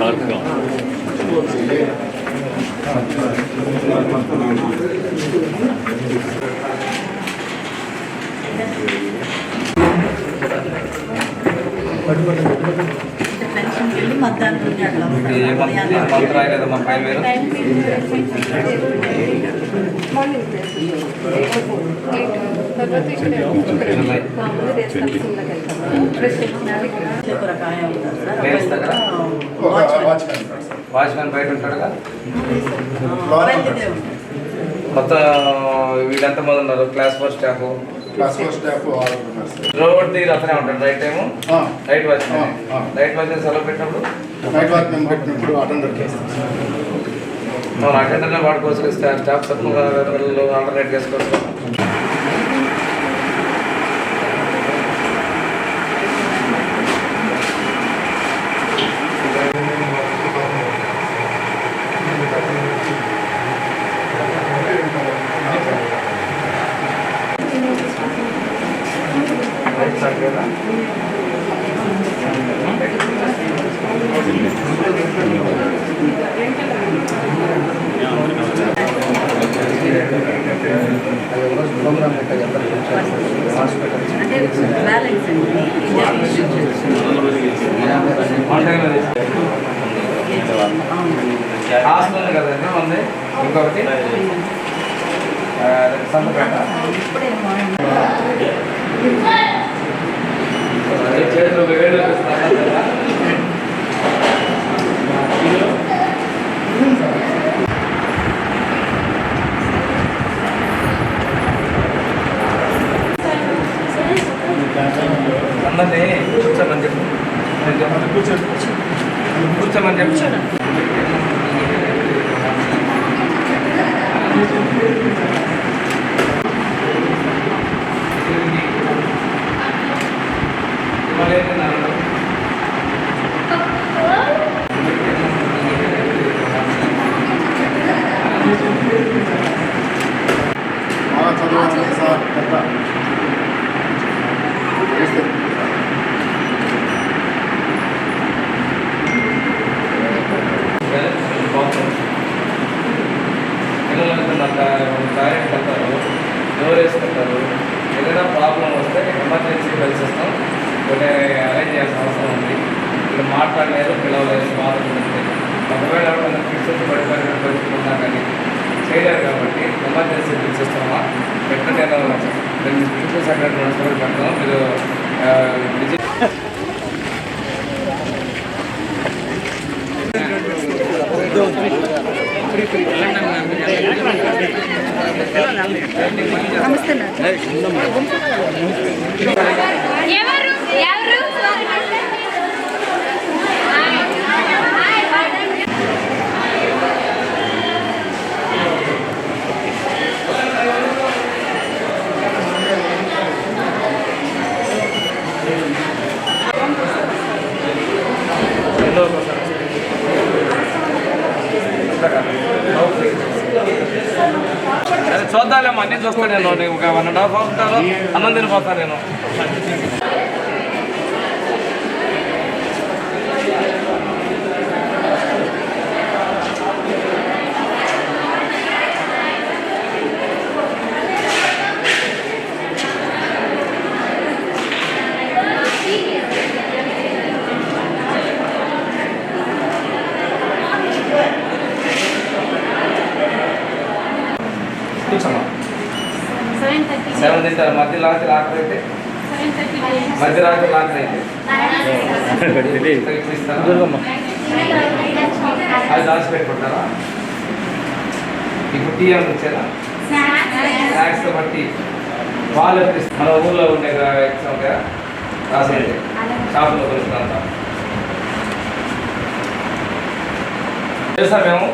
షార్ప్గా పెన్షన్కి వెళ్ళి ఉంటుంది సార్ వాచ్మెన్. వాచ్మెన్ బయట ఉంటాడుగా. మొత్తం వీళ్ళంతా మంది ఉన్నారు? Class four staff? రోడ్ దగ్గర అతనే ఉంటాడు right time right watchman. Right watchman సెలవు పెట్టినప్పుడు? నైట్ వాక్ మేము పెట్టినప్పుడు అటెండర్ మనం అటెండర్ వాడుకోవచ్చు స్టాఫ్ తక్కువ ఆల్టర్నేట్ చేసుకోవచ్చు హాస్టల్ ఉంది కదండి ఉంది ఇంకొకటి ఆ, సంతపేట చేతులు వేడి అందరినీ ఎవరు వేసుకుంటారు ఏదైనా ప్రాబ్లం వస్తే ఎమర్జెన్సీ కలిసి వస్తాం కొన్ని అరేంజ్ చేయాల్సిన అవసరం ఉంది. ఇక్కడ మాట్లాడలేదు పిలవలేదు బాధపడుతుంది ఒకవేళ ఎవరైనా ఫిక్స్ పడిపోయిన పరిస్థితి ఉన్నా కానీ చేయలేరు కాబట్టి ఎమర్జెన్సీ బిల్స్ ఇస్తామా పెట్టిన నేను నేను ప్రిన్సిపల్ సెక్రటరీ నడుచుకొని పెడతాను మీరు విజయ్ ఎవరు ఎవరు అన్నీ చూస్తాను నేను. ఒక వన్ అండ్ హాఫ్ అవుతాను అన్నం తినిపోతాను నేను. కూర్చోమ్మా సెవెన్ తింటారు? మధ్య రాత్రి ఆకలి అయితే? మధ్య రాత్రి ఆకలి అయితే? అది దాచి పెట్టుకుంటారా? ఇప్పుడు టీ ఏమైనా ఇచ్చారా? స్నాక్స్ బట్టి వాళ్ళు? మన ఊర్లో ఉండే ఎగ్జామ్ ఉంటాయా? రాసేది షాప్లో కొలుస్తుందంట తెలుసా మేము?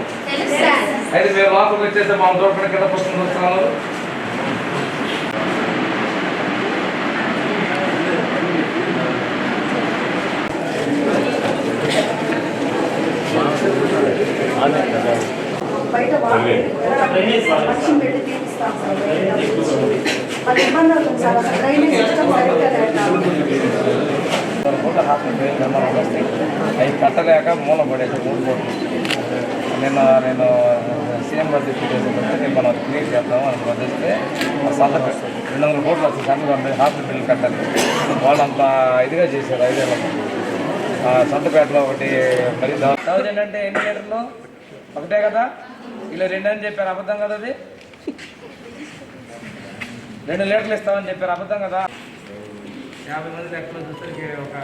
అయితే మేము లోపలికి వచ్చేస్తే మా దూరపడి కింద పుస్తకం చూస్తున్నాను బయట వర్షం పెట్టి తీపిస్తాం సార్. అది ఇబ్బంది అవుతుంది సార్. అసలు డ్రైనేజ్ సిస్టమ్ సరిగ్గా లేక కొన్ని కోట్ల హాస్పిటల్ పేరు నిర్మాణం వస్తే అవి కట్టలేక మూల పడేసి మూడు కోట్లు నిన్న నేను సీఎం గారు తీసుకుంటే నేను మనం క్లియర్ చేద్దాం అని వదిలిస్తే సలహా రెండు వందల కోట్లు వస్తుంది సంత హాస్పిటల్ బిల్లు కట్టాలి వాళ్ళంత ఇదిగా చేశారు ఐదేళ్ళలో ఆ, సంతపేటలో ఒకటి మరి థౌజండ్ అంటే ఎన్ని లీటర్లు? ఒకటే కదా? ఇలా రెండు అని చెప్పారు అబద్ధం కదా అది? రెండు లీటర్లు ఇస్తామని చెప్పారు అబద్ధం కదా? యాభై మంది లెక్కలు చూసరికి ఒక